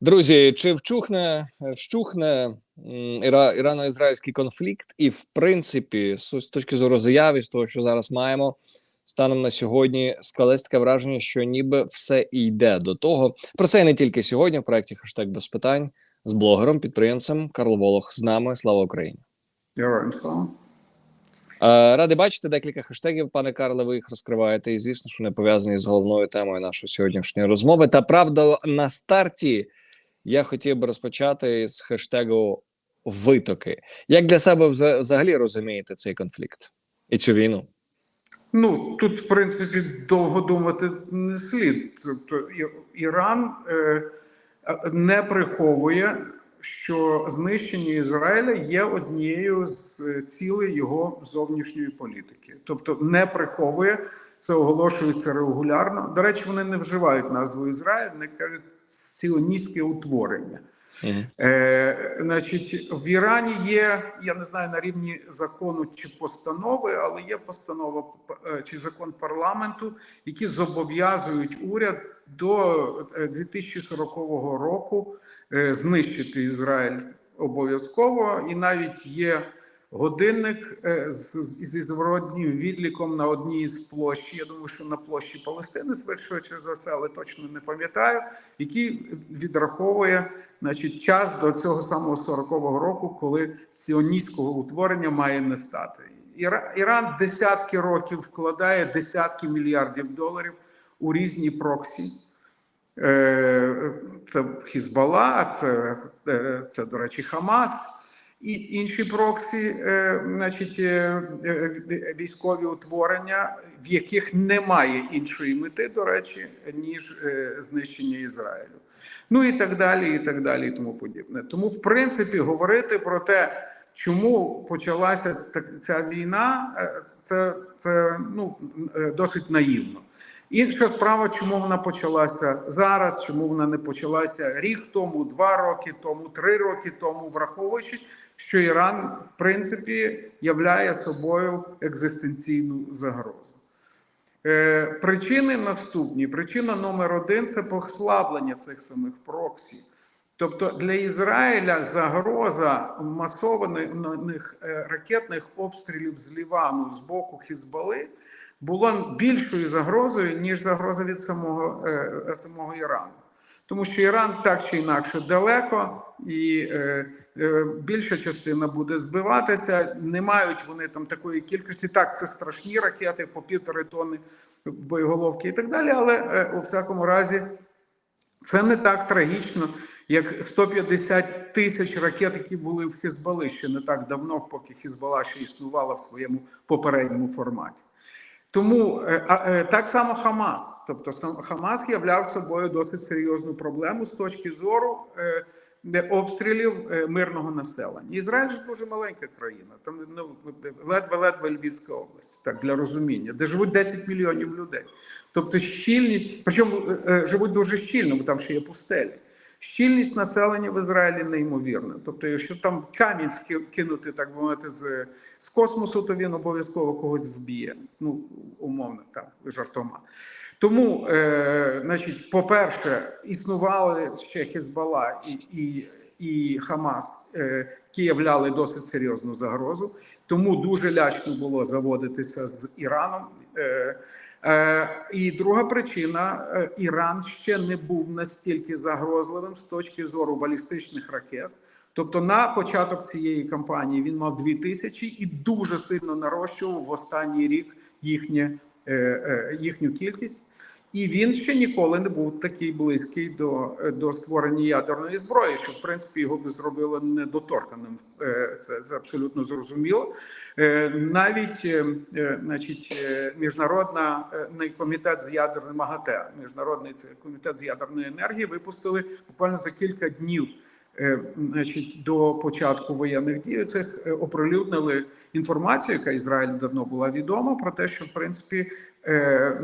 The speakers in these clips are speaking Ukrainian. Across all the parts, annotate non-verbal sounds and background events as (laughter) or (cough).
Друзі, чи вчухне вщухне іра- ірано-ізраїльський конфлікт, і в принципі, з, точки зору заяви, з того, що зараз маємо, станом на сьогодні складається таке враження, що ніби все і йде до того. Про це і не тільки сьогодні. В проєкті хештег без питань з блогером, підприємцем Карл Волох з нами. Слава Україні! Героям слава. Е, бачити декілька хештегів, пане Карле. Ви їх розкриваєте, і звісно, що не пов'язані з головною темою нашої сьогоднішньої розмови. Та правда, на старті я хотів би розпочати з хештегу витоки. Як для себе взагалі розумієте цей конфлікт і цю війну? Ну тут, в принципі, довго думати не слід. Тобто Іран е, не приховує, що знищення Ізраїля є однією з е, цілей його зовнішньої політики. Тобто не приховує, це оголошується регулярно. До речі, вони не вживають назву Ізраїль, вони кажуть сіоністське утворення. Е, значить, в Ірані є, я не знаю на рівні закону чи постанови, але є постанова е, чи закон парламенту, які зобов'язують уряд до е, 2040 року е, знищити Ізраїль обов'язково, і навіть є годинник е, зі зворотнім відліком на одній із площ. Я думаю, що на площі Палестини, швидше за все, але точно не пам'ятаю, який відраховує значить, час до цього самого 40-го року, коли сіоністського утворення має не стати. Іра- Іран десятки років вкладає десятки мільярдів доларів у різні проксі. Е, Це Хізбалла, це, це, це, до речі, Хамас і інші проксі, е, значить, е, е, військові утворення, в яких немає іншої мети, до речі, ніж знищення Ізраїлю. Ну і так далі, і так далі, і тому подібне. Тому, в принципі, говорити про те, чому почалася ця війна, це, це ну, досить наївно. Інша справа, чому вона почалася зараз, чому вона не почалася рік тому, два роки тому, три роки тому, враховуючи, що Іран в принципі являє собою екзистенційну загрозу. Е, причини наступні. Причина номер один це послаблення цих самих проксі. Тобто для Ізраїля загроза масованих е, ракетних обстрілів з Лівану з боку Хізбали була більшою загрозою, ніж загроза від самого, е, самого Ірану. Тому що Іран так чи інакше далеко, і е, е, більша частина буде збиватися. Не мають вони там такої кількості. Так, це страшні ракети по півтори тонни боєголовки і так далі. Але е, у всякому разі це не так трагічно, як 150 тисяч ракет, які були в Хізбали ще не так давно, поки Хізбала ще існувала в своєму попередньому форматі. Тому е, е, так само Хамас, тобто Хамас являв собою досить серйозну проблему з точки зору е, обстрілів мирного населення. Ізраїль ж дуже маленька країна, там ну ледве-ледве Львівська область, так для розуміння, де живуть 10 мільйонів людей. Тобто щільність, причому живуть дуже щільно, бо там ще є пустелі. Щільність населення в Ізраїлі неймовірна. Тобто, якщо там камінь кинути, так би мовити, з, з космосу, то він обов'язково когось вб'є. Ну, умовно, так, жартома. Тому, е, значить, по-перше, існували ще Хезбалла і, і, і Хамас, е, які являли досить серйозну загрозу. Тому дуже лячно було заводитися з Іраном. Е, е, і друга причина: е, Іран ще не був настільки загрозливим з точки зору балістичних ракет. Тобто на початок цієї кампанії він мав дві тисячі і дуже сильно нарощував в останній рік їхнє, їхню кількість. І він ще ніколи не був такий близький до, до створення ядерної зброї, що в принципі його би зробило недоторканим. Е, Це, абсолютно зрозуміло. Е, Навіть е, значить, міжнародна не комітет з ядерної МАГАТЕ, міжнародний це комітет з ядерної енергії, випустили буквально за кілька днів. Е, Значить, до початку воєнних дій цих е, оприлюднили інформацію, яка Ізраїль давно була відома, про те, що в принципі е,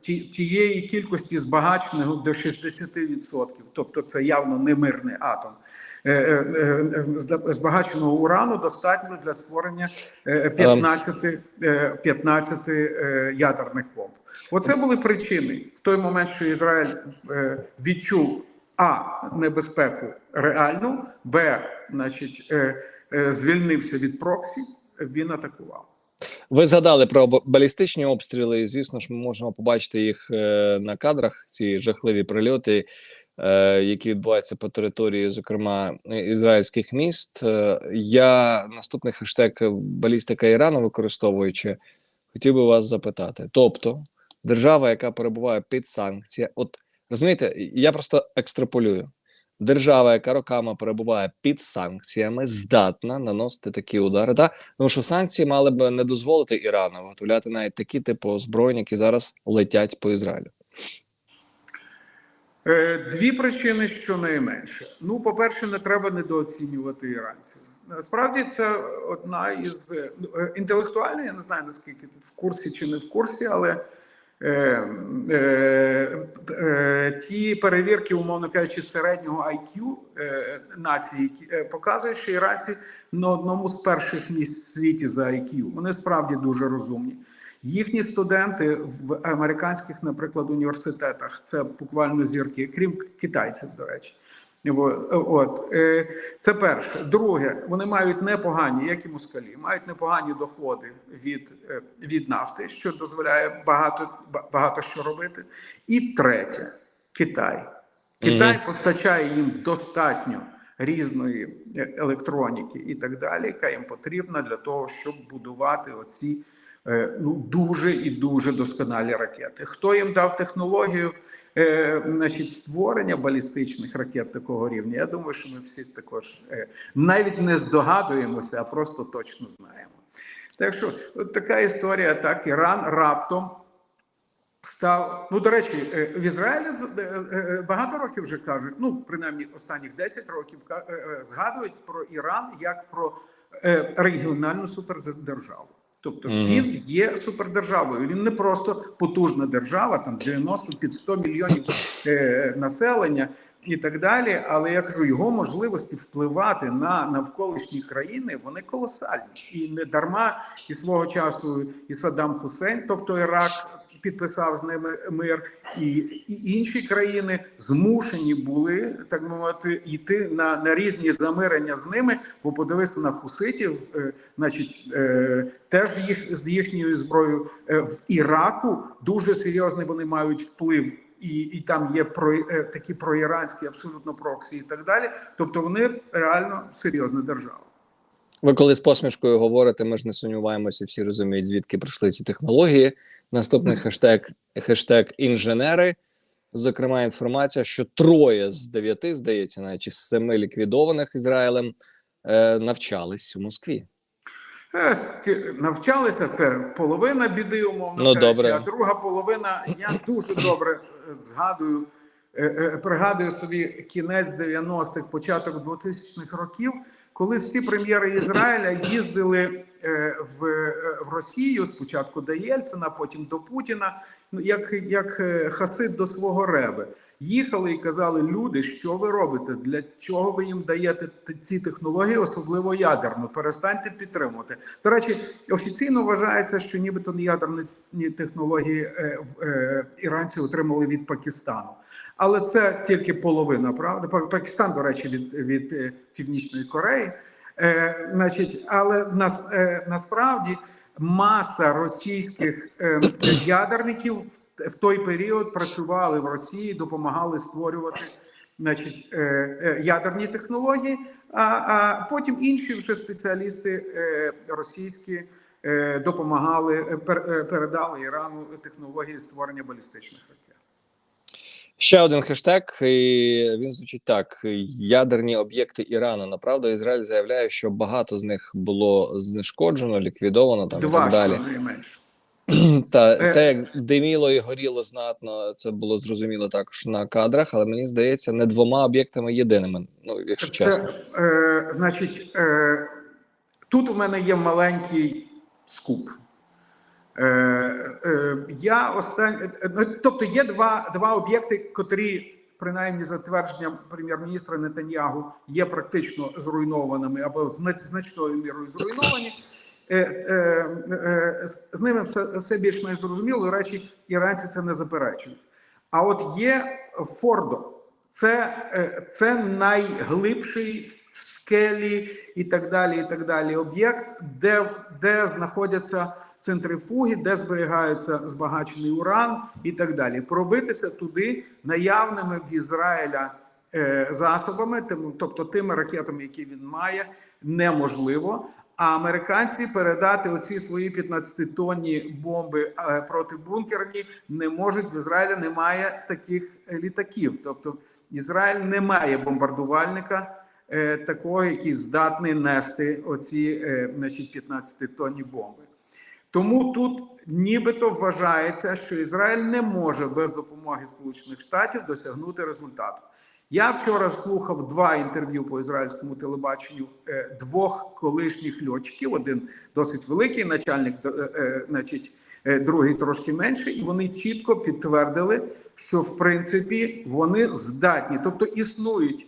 ті, тієї кількості збагаченого до 60%, тобто це явно не мирний атом, збагаченого урану достатньо для створення е, 15, е, 15 е, ядерних бомб. Оце були причини. В той момент, що Ізраїль відчув а небезпеку реальну, б, значить, е, е, звільнився від проксі, він атакував. Ви згадали про балістичні обстріли. і, Звісно ж, ми можемо побачити їх е, на кадрах. Ці жахливі прильоти, які відбуваються по території, зокрема ізраїльських міст. Я наступний хештег балістика Ірану використовуючи, хотів би вас запитати. Тобто, держава, яка перебуває під санкціями, от розумієте, я просто екстраполюю. Держава, яка роками перебуває під санкціями, здатна наносити такі удари. Та тому що санкції мали б не дозволити Ірану виготовляти навіть такі типу озброєнь, які зараз летять по Ізраїлю. Е, Дві причини, щонайменше. Ну, по-перше, не треба недооцінювати іранців. Насправді це одна із е, ну, е, інтелектуальна, я не знаю наскільки тут в курсі чи не в курсі, але ті перевірки, умовно кажучи, середнього IQ е, нації, е, показують, що іранці на одному з перших місць в світі за IQ. Вони справді дуже розумні. Їхні студенти в американських, наприклад, університетах це буквально зірки, крім китайців, до речі. Во- От е, це перше. Друге, вони мають непогані, як і москалі, мають непогані доходи від, е, від нафти, що дозволяє багато багато що робити. І третє Китай. Китай постачає їм достатньо різної е, електроніки і так далі, яка їм потрібна для того, щоб будувати оці е, ну дуже і дуже досконалі ракети. Хто їм дав технологію е, значить, створення балістичних ракет такого рівня? Я думаю, що ми всі також е, навіть не здогадуємося, а просто точно знаємо. Так що, от така історія, так Іран раптом став. Ну, до речі, е, в Ізраїлі е, е, багато років вже кажуть, ну принаймні останніх 10 років е, е, згадують про Іран як про е, регіональну супердержаву. Тобто Мгм. він є супердержавою. Він не просто потужна держава, там 90 під 100 мільйонів е, населення і так далі. Але я кажу, його можливості впливати на навколишні країни вони колосальні. І не дарма і свого часу і Саддам Хусейн, тобто Ірак, підписав з ними мир, і, і інші країни змушені були так мовити йти на, на різні замирення з ними. Бо подивися на хуситів, е, значить, е, теж їх з їхньою зброєю е, в Іраку дуже серйозний вони мають вплив. І, і там є про е, такі проіранські абсолютно проксі і так далі. Тобто вони реально серйозна держава. Ви коли з посмішкою говорите, ми ж не сумніваємося, всі розуміють, звідки прийшли ці технології. Наступний хештег хештег інженери. Зокрема, інформація, що троє з дев'яти, здається, навіть чи з семи ліквідованих Ізраїлем е, навчались у Москві. Е, Навчалися це половина біди, умовно Ну, кажучи, добре. а друга половина я дуже добре згадую, е, пригадую собі кінець 90-х, початок 2000-х років, коли всі прем'єри Ізраїля їздили в, е, в Росію спочатку до Єльцина, потім до Путіна, ну як, як е, хасид до свого реби. Їхали і казали, люди, що ви робите? Для чого ви їм даєте ці технології, особливо ядерну? Перестаньте підтримувати. До речі, офіційно вважається, що нібито ядерні технології е, е, іранці отримали від Пакистану. Але це тільки половина, правда? Па- Пакистан, до речі, від, від е, Північної Кореї. Е, значить, але нас, е, насправді маса російських е, ядерників в- той період працювали в Росії, допомагали створювати значить, е, е, ядерні технології, а, а потім інші вже спеціалісти е, російські е, допомагали, е, пер- передали Ірану технології створення балістичних ракет. Ще один хештег, і він звучить так: ядерні об'єкти Ірану. Направду, Ізраїль заявляє, що багато з них було знешкоджено, ліквідовано там і так далі. (clears throat) Та Е. те, як диміло і горіло знатно, це було зрозуміло також на кадрах, але мені здається, не двома об'єктами єдиними. Ну, якщо чесно. Це, е, значить, е, тут у мене є маленький скуп. Е, е, я остань... е, ну, тобто є два, два об'єкти, котрі, принаймні, за твердженням прем'єр-міністра Нетаньягу, є практично зруйнованими або зна- значною мірою зруйновані. Е, з ними все, все більш-менш зрозуміло. Речі, іранці це не заперечують. А от є Фордо. Це, це найглибший в скелі і так далі. І так далі. Об'єкт, де, де знаходяться центрифуги, де зберігаються збагачений уран і так далі. Пробитися туди наявними в Ізраїля е, засобами, тим, тобто тими ракетами, які він має, неможливо. А американці передати оці свої 15-тонні бомби е, протибункерні не можуть. В Ізраїлі немає таких літаків. Тобто Ізраїль не має бомбардувальника е, такого, який здатний нести оці значить, 15-тонні бомби. Тому тут нібито вважається, що Ізраїль не може без допомоги Сполучених Штатів досягнути результату. Я вчора слухав два інтерв'ю по ізраїльському телебаченню е, двох колишніх льотчиків. Один досить великий начальник, е, е, значить, другий трошки менше, і вони чітко підтвердили, що в принципі вони здатні, тобто існують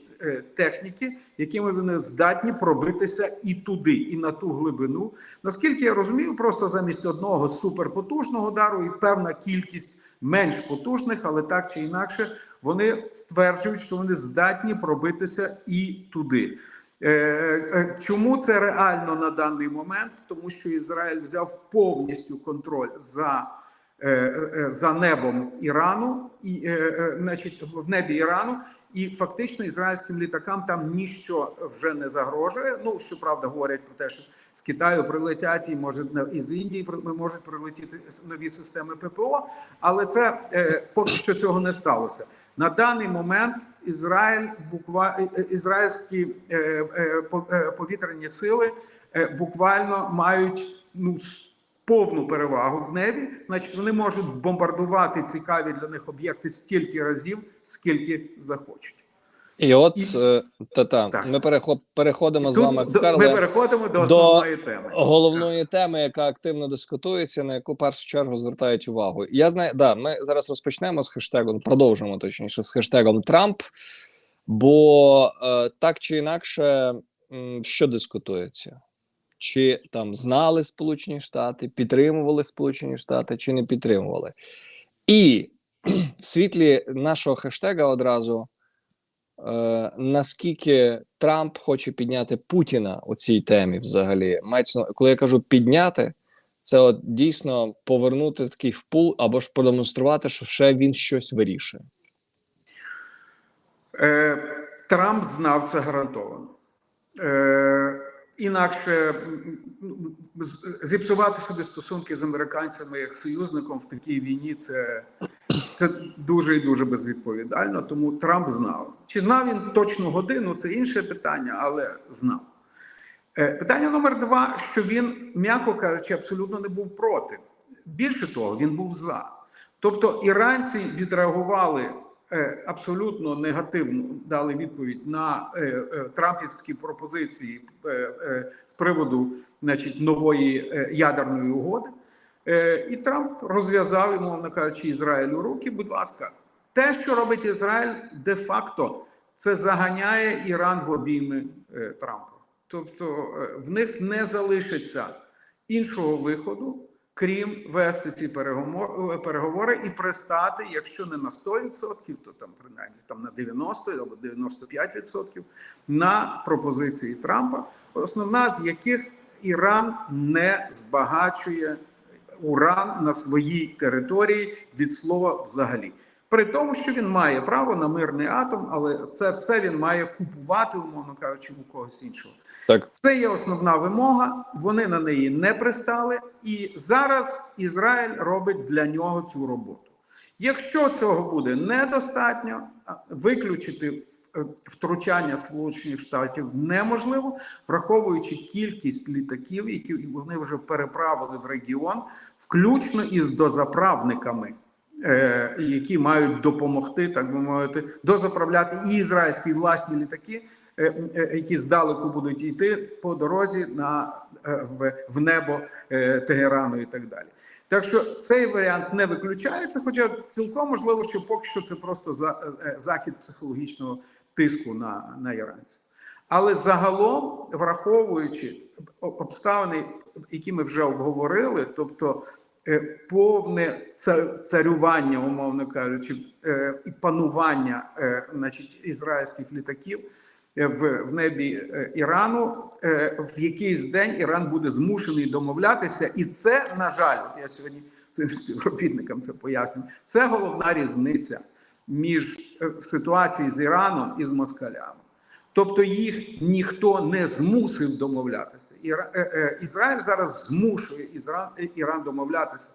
техніки, якими вони здатні пробитися і туди, і на ту глибину. Наскільки я розумію, просто замість одного суперпотужного удару і певна кількість менш потужних, але так чи інакше, вони стверджують, що вони здатні пробитися і туди. Е, е, Чому це реально на даний момент? Тому що Ізраїль взяв повністю контроль за, е, е, за небом Ірану, і, е, е, значить, в небі Ірану, і фактично ізраїльським літакам там ніщо вже не загрожує. Ну щоправда, говорять про те, що з Китаю прилетять і може із Індії можуть прилетіти нові системи ППО, але це е, поки що цього не сталося. На даний момент Ізраїль буква е, е, ізраїльські е, е, по- е, повітряні сили е, буквально мають ну повну перевагу в небі. Значить, вони можуть бомбардувати цікаві для них об'єкти стільки разів, скільки захочуть. І от І- е, та-та, Так. ми перехо- переходимо з вами, до- Карле, ми переходимо до до основної теми. головної теми, яка активно дискутується, на яку першу чергу звертають увагу. Я знаю, да, ми зараз розпочнемо з хештегом, продовжимо точніше з хештегом Трамп, бо е, так чи інакше, м, що дискутується? Чи там знали Сполучені Штати, підтримували Сполучені Штати, чи не підтримували? І в світлі нашого хештега одразу е, наскільки Трамп хоче підняти Путіна у цій темі взагалі. Мається, коли я кажу підняти, це от дійсно повернути такий в пул або ж продемонструвати, що ще він щось вирішує. Е, Трамп знав це гарантовано. Е, інакше зіпсувати собі стосунки з американцями як союзником в такій війні це, це дуже і дуже безвідповідально. Тому Трамп знав. Чи знав він точну годину? Це інше питання, але знав. Е, Питання номер два: що він, м'яко кажучи, абсолютно не був проти. Більше того, він був за. Тобто іранці відреагували абсолютно негативно, дали відповідь на е, е, трампівські пропозиції е, е, з приводу значить, нової е, ядерної угоди. Е, і Трамп розв'язав, мовно кажучи, Ізраїлю руки. Будь ласка, те, що робить Ізраїль, де-факто це заганяє Іран в обійми е, Трампа. Тобто е, в них не залишиться іншого виходу, крім вести ці переговори, переговори і пристати, якщо не на 100%, то там принаймні там на 90 або 95% на пропозиції Трампа, основна з яких Іран не збагачує уран на своїй території від слова взагалі. При тому, що він має право на мирний атом, але це все він має купувати, умовно кажучи, у когось іншого. Так, Це є основна вимога. Вони на неї не пристали, і зараз Ізраїль робить для нього цю роботу. Якщо цього буде недостатньо, виключити е, втручання Сполучених Штатів неможливо, враховуючи кількість літаків, які вони вже переправили в регіон, включно із дозаправниками. Е, Які мають допомогти, так би мовити, дозаправляти і ізраїльські власні літаки, е, е, які здалеку будуть йти по дорозі на в, в небо Тегерану і так далі. Так що цей варіант не виключається, хоча цілком можливо, що поки що це просто за, захід психологічного тиску на, на іранців. Але загалом, враховуючи обставини, які ми вже обговорили, тобто повне царювання, умовно кажучи, е, і панування е, значить, ізраїльських літаків е, в, небі е, Ірану, е, в якийсь день Іран буде змушений домовлятися, і це, на жаль, от я сьогодні своїм співробітникам це пояснюю. Це головна різниця між е, в ситуації з Іраном і з москалями. Тобто їх ніхто не змусив домовлятися. Е, е, Ізраїль зараз змушує Ізра, е, Іран домовлятися,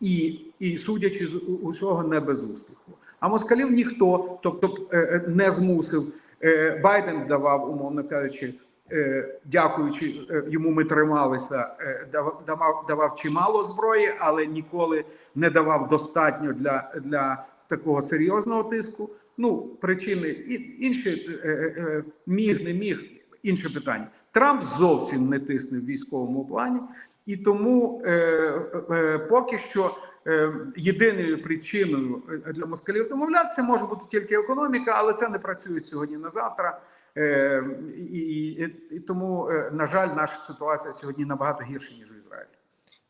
і, і судячи з усього, не без успіху. А москалів ніхто, тобто не змусив. Байден давав, умовно кажучи, дякуючи йому, ми трималися, давав, давав чимало зброї, але ніколи не давав достатньо для, для такого серйозного тиску. Ну, причини інші е, е, е, міг, не міг. Інше питання. Трамп зовсім не тисне в військовому плані, і тому поки що єдиною причиною для москалів домовлятися може бути тільки економіка, але це не працює сьогодні на завтра. І, і, і тому, на жаль, наша ситуація сьогодні набагато гірша ніж.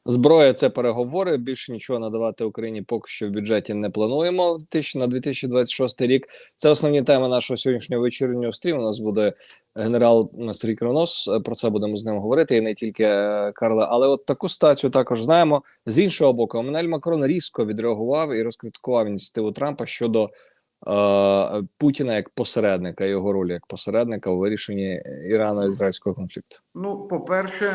Зброя це переговори. Більше нічого надавати Україні поки що в бюджеті не плануємо. Тисяч- на 2026 рік. Це основні теми нашого сьогоднішнього вечірнього стріму. У нас буде генерал Сергій Кронос. Е, Про це будемо з ним говорити, і не тільки е, Карла. Але от таку стацію також знаємо. З іншого боку, Еммануель Макрон різко відреагував і розкритикував ініціативу Трампа щодо е, Путіна як посередника, його ролі як посередника у вирішенні ірано-ізраїльського конфлікту. Ну, по-перше,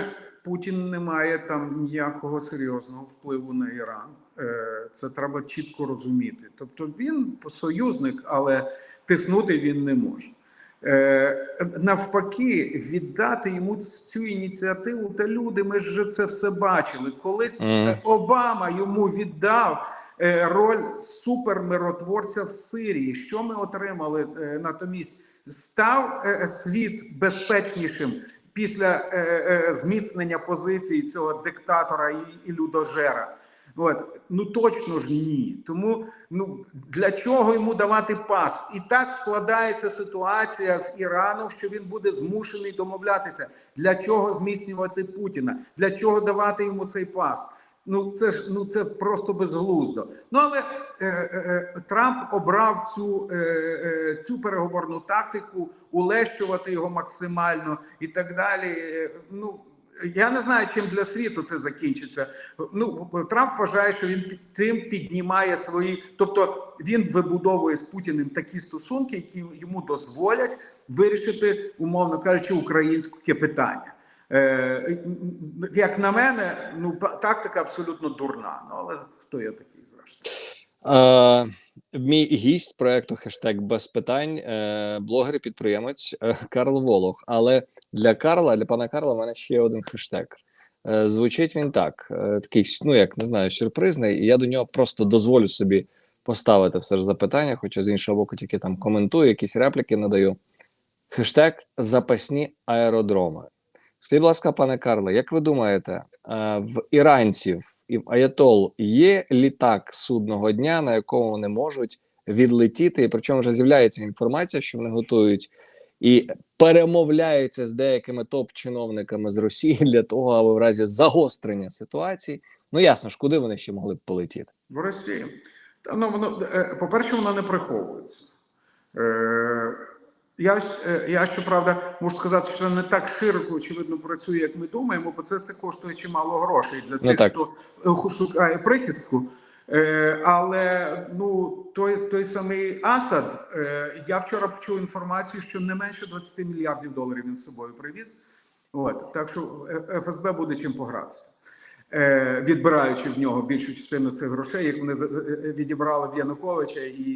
Путін не має там ніякого серйозного впливу на Іран. Е, Це треба чітко розуміти. Тобто він союзник, але тиснути він не може. Е, Навпаки, віддати йому цю ініціативу та люди. Ми ж це все бачили. Колись Мгм. Обама йому віддав е, роль супермиротворця в Сирії. Що ми отримали натомість? Став світ безпечнішим після е, е, зміцнення позиції цього диктатора і, і людожера. От ну точно ж ні. Тому ну для чого йому давати пас? І так складається ситуація з Іраном, що він буде змушений домовлятися. Для чого зміцнювати Путіна? Для чого давати йому цей пас? Ну це ж ну це просто безглуздо. Ну але е, е, е, Трамп обрав цю, е, е, цю переговорну тактику, улещувати його максимально і так далі. Е, Ну я не знаю, чим для світу це закінчиться. Ну Трамп вважає, що він тим піднімає свої, тобто він вибудовує з Путіним такі стосунки, які йому дозволять вирішити, умовно кажучи, українське питання. Е, як на мене, ну тактика абсолютно дурна. Ну але хто я такий зрештою? Е, мій гість проекту хештег без питань, е, блогер і підприємець Карл Волох. Але для Карла, для пана Карла, в мене ще є один хештег. Звучить він так: такий, ну як не знаю, сюрпризний, і я до нього просто дозволю собі поставити все ж запитання, хоча з іншого боку, тільки там коментую, якісь репліки надаю. Хештег запасні аеродроми. Скажіть, будь ласка, пане Карле, як ви думаєте, е, в іранців і в Аятол є літак судного дня, на якому вони можуть відлетіти? І причому вже з'являється інформація, що вони готують і перемовляються з деякими топ-чиновниками з Росії для того, аби в разі загострення ситуації, ну ясно ж, куди вони ще могли б полетіти? В Росії. Та ну воно е, по-перше, воно не приховується. Е, я, е, я щоправда можу сказати, що не так широко, очевидно, працює, як ми думаємо, бо це все коштує чимало грошей для Ну, тих, так. хто е, шукає прихистку. Е, але ну той, той самий Асад, я вчора почув інформацію, що не менше 20 мільярдів доларів він з собою привіз. От так що ФСБ буде чим погратися відбираючи в нього більшу частину цих грошей, як вони е, е, відібрали в Януковича і,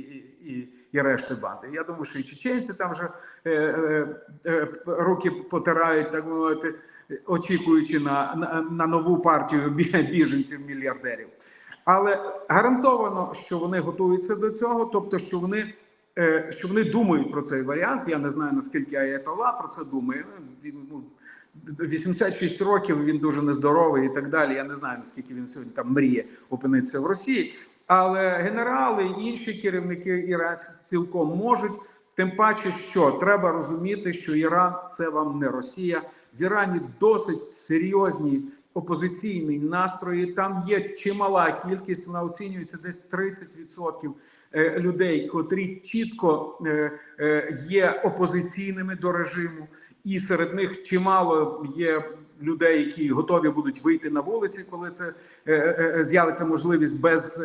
і, і, решти банди. Я думаю, що і чеченці там вже е, е, е, руки потирають, так мовити, очікуючи на, на, на нову партію біженців мільярдерів. Але гарантовано, що вони готуються до цього, тобто, що вони. Е, Що вони думають про цей варіант, я не знаю наскільки Аятола про це думає. Він, ну, 86 років він дуже нездоровий і так далі. Я не знаю наскільки він сьогодні там мріє опинитися в Росії. Але генерали і інші керівники іранські цілком можуть. Тим паче, що треба розуміти, що Іран це вам не Росія. В Ірані досить серйозні опозиційні настрої. Там є чимала кількість, вона оцінюється десь 30% е, людей, котрі чітко е, е, є опозиційними до режиму, і серед них чимало є людей, які готові будуть вийти на вулиці, коли це з'явиться можливість без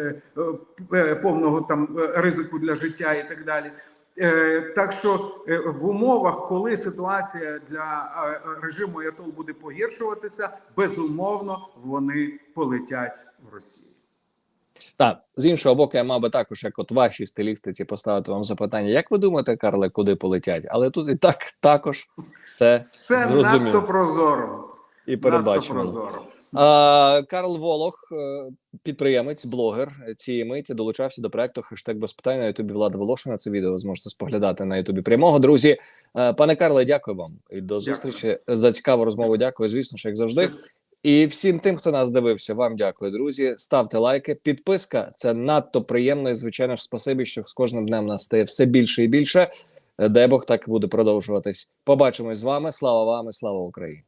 повного там ризику для життя і так далі. Е, Так що е, в умовах, коли ситуація для е, режиму Аятол буде погіршуватися, безумовно вони полетять в Росію. Так, з іншого боку, я мав би також, як от вашій стилістиці, поставити вам запитання. Як ви думаєте, Карле, куди полетять? Але тут і так також все Це зрозуміло надто прозоро. і Надто передбачено. прозоро. А, Карл Волох, е, підприємець, блогер цієї миті, долучався до проекту хештег без питань на Ютубі Влада Волошина. Це відео ви зможете споглядати на Ютубі прямого. Друзі, Е, пане Карле, дякую вам і до зустрічі за цікаву розмову. Дякую, звісно, що як завжди. І всім тим, хто нас дивився, вам дякую, друзі. Ставте лайки. Підписка це надто приємно. І звичайно ж, спасибі, що з кожним днем нас стає все більше і більше. Е, Дай Бог так буде продовжуватись. Побачимось з вами. Слава вам і слава Україні.